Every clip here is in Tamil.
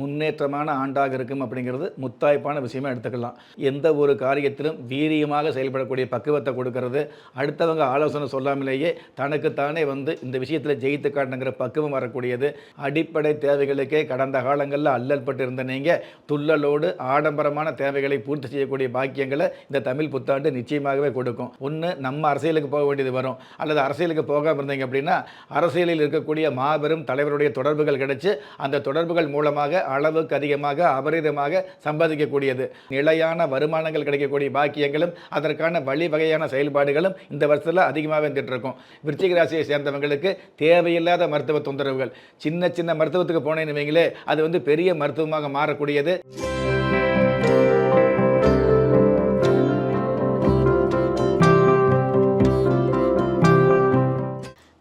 முன்னேற்றமான ஆண்டாக இருக்கும் அப்படிங்கிறது முத்தாய்ப்பான விஷயமா எடுத்துக்கலாம். எந்த ஒரு காரியத்திலும் வீரியமாக செயல்படக்கூடிய பக்குவத்தை கொடுக்கறது. அடுத்தவங்க ஆலோசனை சொல்லாமலேயே தனக்குத்தானே வந்து இந்த விஷயத்தில் ஜெயித்து காட்டணுங்கிற பக்குவம் வரக்கூடியது. அடிப்படை தேவைகளுக்கே கடந்த காலங்களில் அல்லல் பட்டு இருந்த நீங்கள் துள்ளலோடு ஆடம்பரமான தேவைகளை பூர்த்தி செய்யக்கூடிய பாக்கியங்களை இந்த தமிழ் புத்தாண்டு நிச்சயமாகவே கொடுக்கும். ஒன்று நம்ம அரசியலுக்கு போக வேண்டியது வரும். அல்லது அரசியலுக்கு போகாமல் இருந்தீங்க அப்படின்னா அரசியலில் இருக்கக்கூடிய மாபெரும் தலைவருடைய தொடர்புகள் கிடைச்சி அந்த தொடர்புகள் மூலமாக அளவுக்கு அதிகமாக அபரிதமாக சம்பாதிக்கக்கூடியது. நிலையான வருமானங்கள் கிடைக்கக்கூடிய பாக்கியங்களும் அதற்கான வழிவகையான செயல்பாடுகளும் இந்த வருஷத்தில் அதிகமாக வந்துட்டு இருக்கும். விருச்சிக ராசியை சேர்ந்தவங்களுக்கு தேவையில்லாத மருத்துவ தொந்தரவுகள். சின்ன சின்ன மருத்துவத்துக்கு போனேன்னு வைங்களே அது வந்து பெரிய மருத்துவமாக மாறக்கூடியது.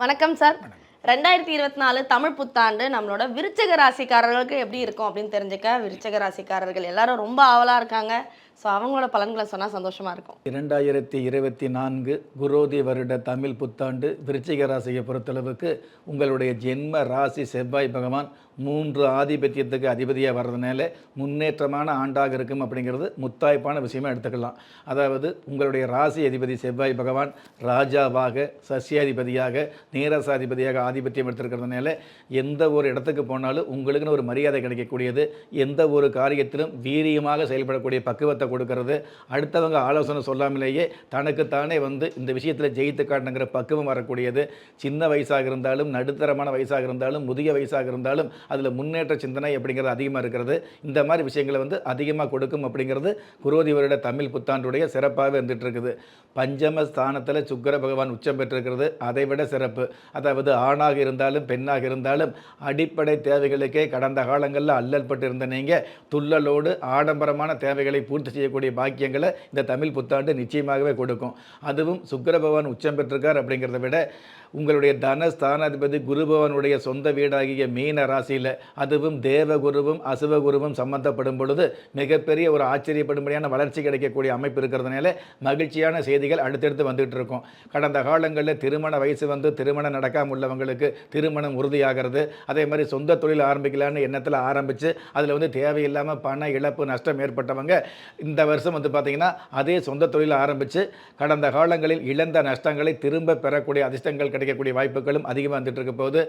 வணக்கம் சார். ரெண்டாயிரத்தி இருபத்தி நாலு தமிழ் புத்தாண்டு நம்மளோட விருச்சக ராசிக்காரர்களுக்கு எப்படி இருக்கும் அப்படின்னு தெரிஞ்சுக்க. விருச்சக ராசிக்காரர்கள் எல்லாரும் ரொம்ப ஆவலாக இருக்காங்க. ஸோ அவங்களோட பலன்களை சொன்னால் சந்தோஷமாக இருக்கும். இரண்டாயிரத்தி இருபத்தி நான்கு குரோதி வருட தமிழ் புத்தாண்டு விருச்சிக ராசியை பொறுத்தளவுக்கு உங்களுடைய ஜென்ம ராசி செவ்வாய் பகவான் மூன்று ஆதிபத்தியத்துக்கு அதிபதியாக வர்றதுனால முன்னேற்றமான ஆண்டாக இருக்கும் அப்படிங்கிறது முத்தாய்ப்பான விஷயமா எடுத்துக்கலாம். அதாவது உங்களுடைய ராசி அதிபதி செவ்வாய் பகவான் ராஜாவாக சசியாதிபதியாக நீரசாதிபதியாக ஆதிபத்தியம் எடுத்திருக்கிறதுனால எந்த ஒரு இடத்துக்கு போனாலும் உங்களுக்குன்னு ஒரு மரியாதை கிடைக்கக்கூடியது. எந்த ஒரு காரியத்திலும் வீரியமாக செயல்படக்கூடிய பக்குவத்தை கொடுக்கறது. அடுத்தவங்க ஆலோசனை சொல்லாமலேயே தனக்குத்தானே வந்து இந்த விஷயத்தில் ஜெயித்து காட்டுங்கிற பக்குவம் வரக்கூடியது. சின்ன வயசாக இருந்தாலும் நடுத்தரமான வயசாக இருந்தாலும் முதிய வயசாக இருந்தாலும் அதில் முன்னேற்ற சிந்தனை அப்படிங்கிறது அதிகமாக இருக்கிறது. இந்த மாதிரி விஷயங்களை வந்து அதிகமாக கொடுக்கும் அப்படிங்கிறது குரோதி வருட தமிழ் புத்தாண்டுடைய சிறப்பாக இருந்துட்டு இருக்குது பஞ்சம ஸ்தானத்தில் சுக்கர பகவான் உச்சம் பெற்றிருக்கிறது. அதை விட சிறப்பு. அதாவது ஆணாக இருந்தாலும் பெண்ணாக இருந்தாலும் அடிப்படை தேவைகளுக்கே கடந்த காலங்களில் அல்லல் பட்டு இருந்த நீங்கள் துள்ளலோடு ஆடம்பரமான தேவைகளை பூர்த்தி செய்யக்கூடிய பாக்கியங்களை இந்த தமிழ் புத்தாண்டு நிச்சயமாகவே கொடுக்கும். அதுவும் சுக்கர பகவான் உச்சம் பெற்றிருக்கார் அப்படிங்கிறத விட உங்களுடைய தன ஸ்தானாதிபதி குரு பகவானுடைய சொந்த வீடாகிய மீன ராசியில் அதுவும் தேவகுருவும் அசுவகுருவும் சம்பந்தப்படும் பொழுது மிகப்பெரிய ஒரு ஆச்சரியப்படும்படியான வளர்ச்சி கிடைக்கக்கூடிய அமைப்பு இருக்கிறதுனால மகிழ்ச்சியான செய்திகள் அடுத்தடுத்து வந்துகிட்டு இருக்கும். கடந்த காலங்களில் திருமண வயசு வந்து திருமணம் நடக்காம உள்ளவங்களுக்கு திருமணம் உறுதியாகிறது. அதே மாதிரி சொந்த தொழில் ஆரம்பிக்கலான்னு எண்ணத்தில் ஆரம்பித்து அதில் வந்து தேவையில்லாமல் பண இழப்பு நஷ்டம் ஏற்பட்டவங்க இந்த வருஷம் வந்து பார்த்திங்கன்னா அதே சொந்த தொழில் ஆரம்பித்து கடந்த காலங்களில் இழந்த நஷ்டங்களை திரும்ப பெறக்கூடிய அதிர்ஷ்டங்கள் கிடைக்கக்கூடிய வாய்ப்புகளும் அதிகமாக வந்துட்டு இருக்க போது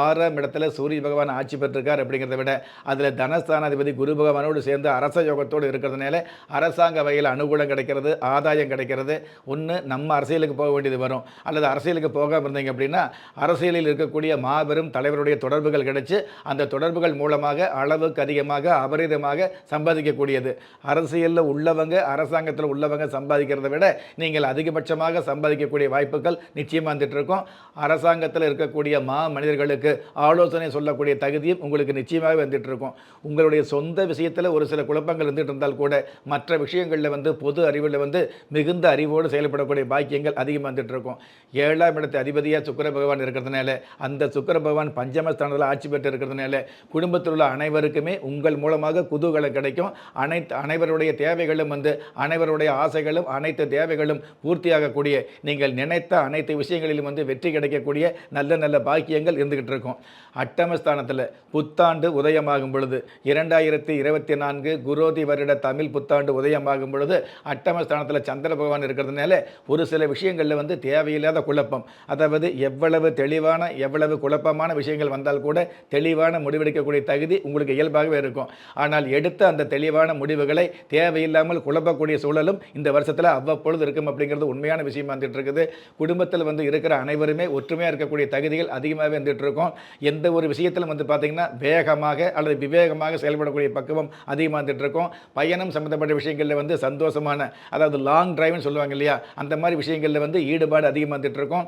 ஆறாம் இடத்துல சூரிய பகவான் ஆட்சி பெற்றிருக்கார் அப்படிங்கிறத விட அதில் தனஸ்தானாதிபதி குரு பகவானோடு சேர்ந்து அரச யோகத்தோடு இருக்கிறதுனால அரசாங்க வகையில் அனுகூலம் கிடைக்கிறது ஆதாயம் கிடைக்கிறது. ஒன்று நம்ம அரசியலுக்கு போக வேண்டியது வரும். அல்லது அரசியலுக்கு போகாமல் இருந்தீங்க அப்படின்னா அரசியலில் இருக்கக்கூடிய மாபெரும் தலைவருடைய தொடர்புகள் கிடைச்சி அந்த தொடர்புகள் மூலமாக அளவுக்கு அதிகமாக அபரிதமாக சம்பாதிக்கக்கூடியது. அரசியலில் உள்ளவங்க அரசாங்கத்தில் உள்ளவங்க சம்பாதிக்கிறத விட நீங்கள் அதிகபட்சமாக சம்பாதிக்கக்கூடிய வாய்ப்புகள் நிச்சயமாக வந்துட்டு இருக்கும். அரசாங்கத்தில் இருக்கக்கூடிய மா மனிதர்களுக்கு ஆலோசனை சொல்லக்கூடிய தகுதியும் உங்களுக்கு நிச்சயமாக வந்துட்டு இருக்கும். உங்களுடைய சொந்த விஷயத்தில் ஒரு சில குழப்பங்கள் இருந்துட்டு இருந்தால் கூட மற்ற விஷயங்களில் வந்து பொது அறிவில் வந்து மிகுந்த அறிவோடு செயல்படக்கூடிய பாக்கியங்கள் அதிகமாக வந்துட்டு இருக்கும். ஏழாம் இடத்து அதிபதியாக சுக்கர பகவான் இருக்கிறதுனால அந்த சுக்கர பகவான் பஞ்சமஸ்தானத்தில் ஆட்சி பெற்று இருக்கிறதுனால குடும்பத்தில் உள்ள அனைவருக்குமே உங்கள் மூலமாக குதூகலம் கிடைக்கும். அனைத்து அனைவருடைய தேவை தேவைகளும் வந்து அனைவருடைய ஆசைகளும் அனைத்து தேவைகளும் பூர்த்தியாகக்கூடிய நீங்கள் நினைத்த அனைத்து விஷயங்களிலும் வந்து வெற்றி கிடைக்கக்கூடிய நல்ல நல்ல பாக்கியங்கள் இருந்துகிட்டு இருக்கும். அட்டமஸ்தானத்தில் புத்தாண்டு உதயமாகும் பொழுது இரண்டாயிரத்தி இருபத்தி நான்கு குரோதி வருட தமிழ் புத்தாண்டு உதயமாகும் பொழுது அட்டமஸ்தானத்தில் சந்திர பகவான் இருக்கிறதுனால ஒரு சில விஷயங்களில் வந்து தேவையில்லாத குழப்பம். அதாவது எவ்வளவு தெளிவான எவ்வளவு குழப்பமான விஷயங்கள் வந்தால் கூட தெளிவான முடிவெடுக்கக்கூடிய தகுதி உங்களுக்கு இயல்பாகவே இருக்கும். ஆனால் எடுத்த அந்த தெளிவான முடிவுகளை தேவையில்லாமல் குழப்பக்கூடிய சூழலும் இந்த வருஷத்தில் அவ்வப்பொழுது இருக்கும் அப்படிங்கிறது உண்மையான விஷயமா வந்துட்டு இருக்குது. குடும்பத்தில் வந்து இருக்கிற அனைவருமே ஒற்றுமையாக இருக்கக்கூடிய தகுதிகள் அதிகமாகவே வந்துட்டு இருக்கும். எந்த ஒரு விஷயத்திலும் வந்து பார்த்தீங்கன்னா வேகமாக அல்லது விவேகமாக செயல்படக்கூடிய பக்குவம் அதிகமாக வந்துட்டு இருக்கும். பயணம் சம்மந்தப்பட்ட விஷயங்களில் வந்து சந்தோஷமான அதாவது லாங் டிரைவ்னு சொல்லுவாங்க இல்லையா? அந்த மாதிரி விஷயங்களில் வந்து ஈடுபாடு அதிகமாக வந்துட்டு இருக்கும்.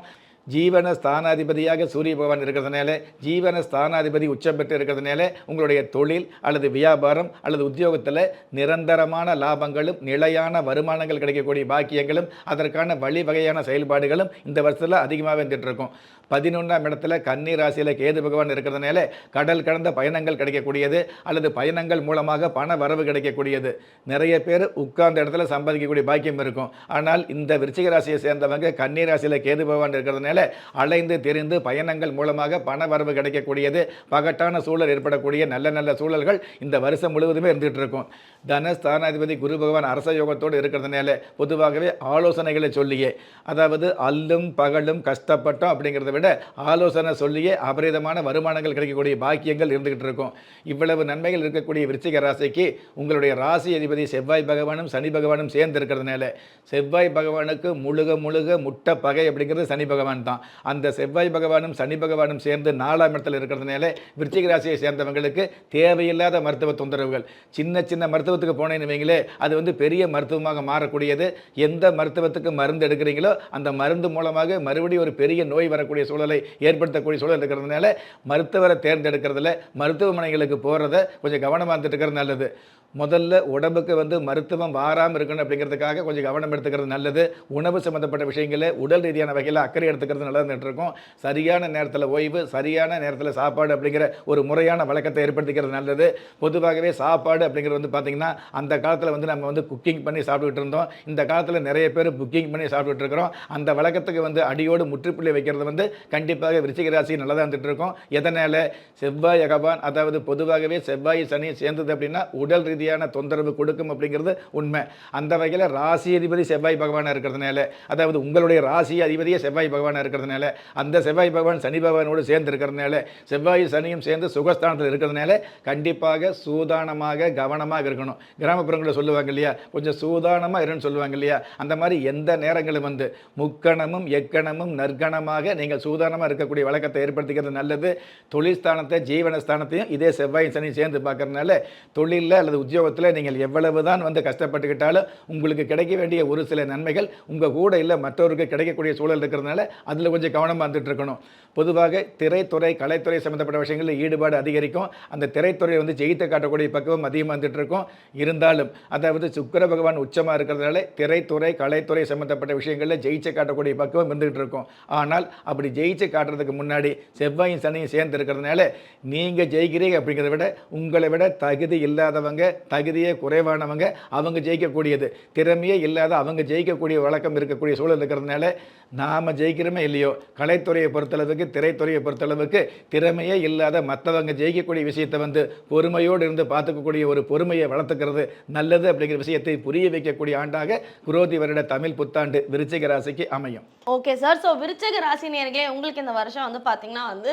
ஜீவன ஸ்தானாதிபதியாக சூரிய பகவான் இருக்கிறதுனால ஜீவன ஸ்தானாதிபதி உச்சம் பெற்று இருக்கிறதுனால உங்களுடைய தொழில் அல்லது வியாபாரம் அல்லது உத்தியோகத்தில் நிரந்தரமான லாபங்களும் நிலையான வருமானங்கள் கிடைக்கக்கூடிய பாக்கியங்களும் அதற்கான வழிவகையான செயல்பாடுகளும் இந்த வருஷத்தில் அதிகமாக வந்துட்டு இருக்கும். பதினொன்றாம் இடத்துல கன்னி ராசியில் கேது பகவான் இருக்கிறதுனால கடல் கடந்த பயணங்கள் கிடைக்கக்கூடியது அல்லது பயணங்கள் மூலமாக பண வரவு கிடைக்கக்கூடியது. நிறைய பேர் உட்கார்ந்த இடத்துல சம்பாதிக்கக்கூடிய பாக்கியம் இருக்கும். ஆனால் இந்த விருச்சிக ராசியை சேர்ந்தவங்க கன்னி ராசியில் கேது பகவான் இருக்கிறதுனால இருக்கிறதுனால அலைந்து தெரிந்து பயணங்கள் மூலமாக பண வரவு கிடைக்கக்கூடியது பகட்டான சூழல் ஏற்படக்கூடிய நல்ல நல்ல சூழல்கள் இந்த வருஷம் முழுவதுமே இருந்துகிட்டு இருக்கும். தனஸ்தானாதிபதி குரு பகவான் அரச யோகத்தோடு இருக்கிறதுனால பொதுவாகவே ஆலோசனைகளை சொல்லியே அதாவது அல்லும் பகலும் கஷ்டப்பட்டோம் அப்படிங்கிறத விட ஆலோசனை சொல்லியே அபரிதமான வருமானங்கள் கிடைக்கக்கூடிய பாக்கியங்கள் இருந்துகிட்டு இருக்கும். இவ்வளவு நன்மைகள் இருக்கக்கூடிய விருச்சிக ராசிக்கு உங்களுடைய ராசி அதிபதி செவ்வாய் பகவானும் சனி பகவானும் சேர்ந்து இருக்கிறதுனால செவ்வாய் பகவானுக்கு முழுக முழுக முட்டை பகை அப்படிங்கிறது சனி பகவான் தான். அந்த செவ்வாய் பகவானும் சனி பகவானும் சேர்ந்து நாலாம் இடத்துல இருக்கிறதுனால விருச்சிக ராசியை சேர்ந்தவங்களுக்கு தேவையில்லாத மருத்துவ தொந்தரவுகள். சின்ன சின்ன மருத்துவத்துக்கு போனேன்னு வைங்களே அது வந்து பெரிய மருத்துவமாக மாறக்கூடியது. எந்த மருத்துவத்துக்கு மருந்து எடுக்கிறீங்களோ அந்த மருந்து மூலமாக மறுபடியும் ஒரு பெரிய நோய் வரக்கூடிய சூழலை ஏற்படுத்தக்கூடிய சூழல் இருக்கிறதுனால மருத்துவரை தேர்ந்தெடுக்கிறதுல மருத்துவமனைகளுக்கு போகிறத கொஞ்சம் கவனமாக இருந்துட்டு இருக்கிறது நல்லது. முதல்ல உடம்புக்கு வந்து மருத்துவம் வாராமல் இருக்கணும் அப்படிங்கிறதுக்காக கொஞ்சம் கவனம் எடுத்துக்கிறது நல்லது. உணவு சம்மந்தப்பட்ட விஷயங்களில் உடல் ரீதியான வகையில் அக்கறை எடுத்துக்கிறது நல்லதுன்னு இருக்கும் சரியான நேரத்தில் ஓய்வு சரியான நேரத்தில் சாப்பாடு அப்படிங்கிற ஒரு முறையான வழக்கத்தை ஏற்படுத்திக்கிறது நல்லது. பொதுவாகவே சாப்பாடு அப்படிங்கிறது வந்து பார்த்திங்கன்னா அந்த காலத்தில் வந்து நம்ம வந்து குக்கிங் பண்ணி சாப்பிட்டுட்டு இருந்தோம். இந்த காலத்தில் நிறைய பேர் புக்கிங் பண்ணி சாப்பிட்டுட்டு இருக்கிறோம். அந்த வழக்கத்துக்கு வந்து அடியோடு முற்றுப்புள்ளி வைக்கிறது வந்து கண்டிப்பாக விருச்சிக ராசி நல்லதாக இருந்துகிட்டு இருக்கும். எதனால்? செவ்வாய் அகவான் அதாவது பொதுவாகவே செவ்வாய் சனி சேர்ந்தது அப்படின்னா உடல் ரீதியான தொந்தரவு கொடுக்கும் அப்படிங்கிறது உண்மை. அந்த வகையில் ராசி அதிபதி செவ்வாய் பகவானாக இருக்கிறதுனால அதாவது உங்களுடைய ராசி அதிபதியே செவ்வாய் பகவானாக இருக்கிறதுனால அந்த செவ்வாய் பகவான் சனி பகவானோடு சேர்ந்து இருக்கிறதுனால செவ்வாய் சனியும் சேர்ந்து சுகஸ்தானத்தில் இருக்கிறதுனால கண்டிப்பாக சூதானமாக கவனமாக இருக்கணும். கிராமப்புறங்களில் சொல்லுவாங்க இல்லையா கொஞ்சம் சூதானமாக இருன்னு சொல்லுவாங்க இல்லையா அந்த மாதிரி எந்த நேரங்களும் வந்து முக்கணமும் எக்கணமும் நற்கணமாக நீங்கள் சூதானமாக இருக்கக்கூடிய வழக்கத்தை ஏற்படுத்திக்கிறது நல்லது. தொழில் ஸ்தானத்தை ஜீவன ஸ்தானத்தையும் இதே செவ்வாய் சனி சேர்ந்து பார்க்கறதுனால தொழிலில் அல்லது உத்தியோகத்தில் நீங்கள் எவ்வளவு தான் வந்து கஷ்டப்பட்டுக்கிட்டாலும் உங்களுக்கு கிடைக்க வேண்டிய ஒரு சில நன்மைகள் உங்கள் கூட இல்லை மற்றவருக்கு கிடைக்கக்கூடிய சூழல் இருக்கிறதுனால அதில் கொஞ்சம் கவனமாக வந்துட்டு இருக்கணும். பொதுவாக திரைத்துறை கலைத்துறை சம்மந்தப்பட்ட விஷயங்களில் ஈடுபாடு அதிகரிக்கும். அந்த திரைத்துறையை வந்து ஜெயித்து காட்டக்கூடிய பக்குவம் அதிகமாக வந்துட்டு இருக்கும். இருந்தாலும் அதாவது சுக்கர பகவான் உச்சமாக இருக்கிறதுனால திரைத்துறை கலைத்துறை சம்மந்தப்பட்ட விஷயங்களில் ஜெயிச்சு காட்டக்கூடிய பக்குவம் இருந்துகிட்டு இருக்கும். ஆனால் அப்படி ஜெயிச்சு காட்டுறதுக்கு முன்னாடி செவ்வாயும் சனியும் சேர்ந்து இருக்கிறதுனால நீங்கள் ஜெயிக்கிறீங்க அப்படிங்கிறத விட உங்களை விட தகுதி இல்லாதவங்க தகுதியே குறைவானவங்க அவங்க ஜெயிக்கக்கூடியது. திறமையே இல்லாத அவங்க ஜெயிக்கக்கூடிய வழக்கம் இருக்கக்கூடிய சூழல் இருக்கிறதுனால நாம் ஜெயிக்கிறோமே இல்லையோ? கலைத்துறையை பொறுத்தளவுக்கு திரைத்துறையை பொறுத்தளவுக்கு திறமையே இல்லாத மற்றவங்க ஜெயிக்கக்கூடிய விஷயத்தை வந்து பொறுமையோடு இருந்து பார்த்துக்கக்கூடிய ஒரு பொறுமையை வளர்த்துக்கிறது நல்லது அப்படிங்கிற விஷயத்தை புரிய வைக்கக்கூடிய ஆண்டாக குரோதி வருட தமிழ் புத்தாண்டு விருச்சிக ராசிக்கு அமையும். ஓகே சார் ஸோ விருச்சக ராசி நேர்களே உங்களுக்கு இந்த வருஷம் வந்து பார்த்தீங்கன்னா வந்து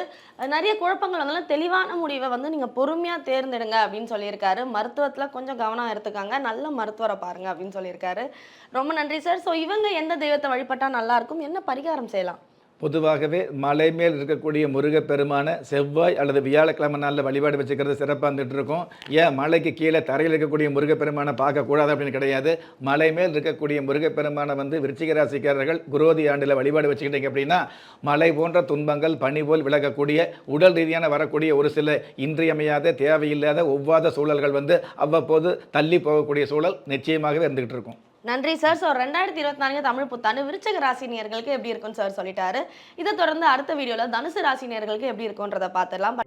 நிறைய குழப்பங்கள் வந்தாலும் தெளிவான முடிவை வந்து நீங்கள் பொறுமையாக தேர்ந்தெடுங்க அப்படின்னு சொல்லியிருக்காரு. மருத்துவ மருத்துவத்தில் கொஞ்சம் கவனம் எடுத்துக்காங்க. நல்ல மருத்துவரை பாருங்க அப்படின்னு சொல்லியிருக்காரு. ரொம்ப நன்றி சார் ஸோ இவங்க எந்த தெய்வத்தை வழிபட்டால் நல்லாயிருக்கும் என்ன பரிகாரம் செய்யலாம்? பொதுவாகவே மலை மேல் இருக்கக்கூடிய முருகப்பெருமான செவ்வாய் அல்லது வியாழக்கிழமை நாளில் வழிபாடு வச்சுக்கிறது சிறப்பாக இருந்துட்டு இருக்கும் ஏன்? மலைக்கு கீழே தரையில் இருக்கக்கூடிய முருகப்பெருமானை பார்க்கக்கூடாது அப்படின்னு கிடையாது. மலை மேல் இருக்கக்கூடிய முருகப்பெருமானை வந்து விருச்சிக ராசிக்காரர்கள் குரோதி ஆண்டில் வழிபாடு வச்சுக்கிட்டீங்க அப்படின்னா மலை போன்ற துன்பங்கள் பனி போல் விலகக்கூடிய உடல் ரீதியான வரக்கூடிய ஒரு சில இன்றியமையாத தேவையில்லாத ஒவ்வாத சூழல்கள் வந்து அவ்வப்போது தள்ளி போகக்கூடிய சூழல் நிச்சயமாகவே இருந்துகிட்டு இருக்கும் நன்றி சார் ஸோ ரெண்டாயிரத்தி இருபத்தி நான்கு தமிழ் புத்தாண்டு விருச்சக ராசினியர்களுக்கு எப்படி இருக்கும்னு சார் சொல்லிட்டாரு. இதை தொடர்ந்து அடுத்த வீடியோவில் தனுசு ராசினியர்களுக்கு எப்படி இருக்கும்ன்றதை பார்த்துடலாம்.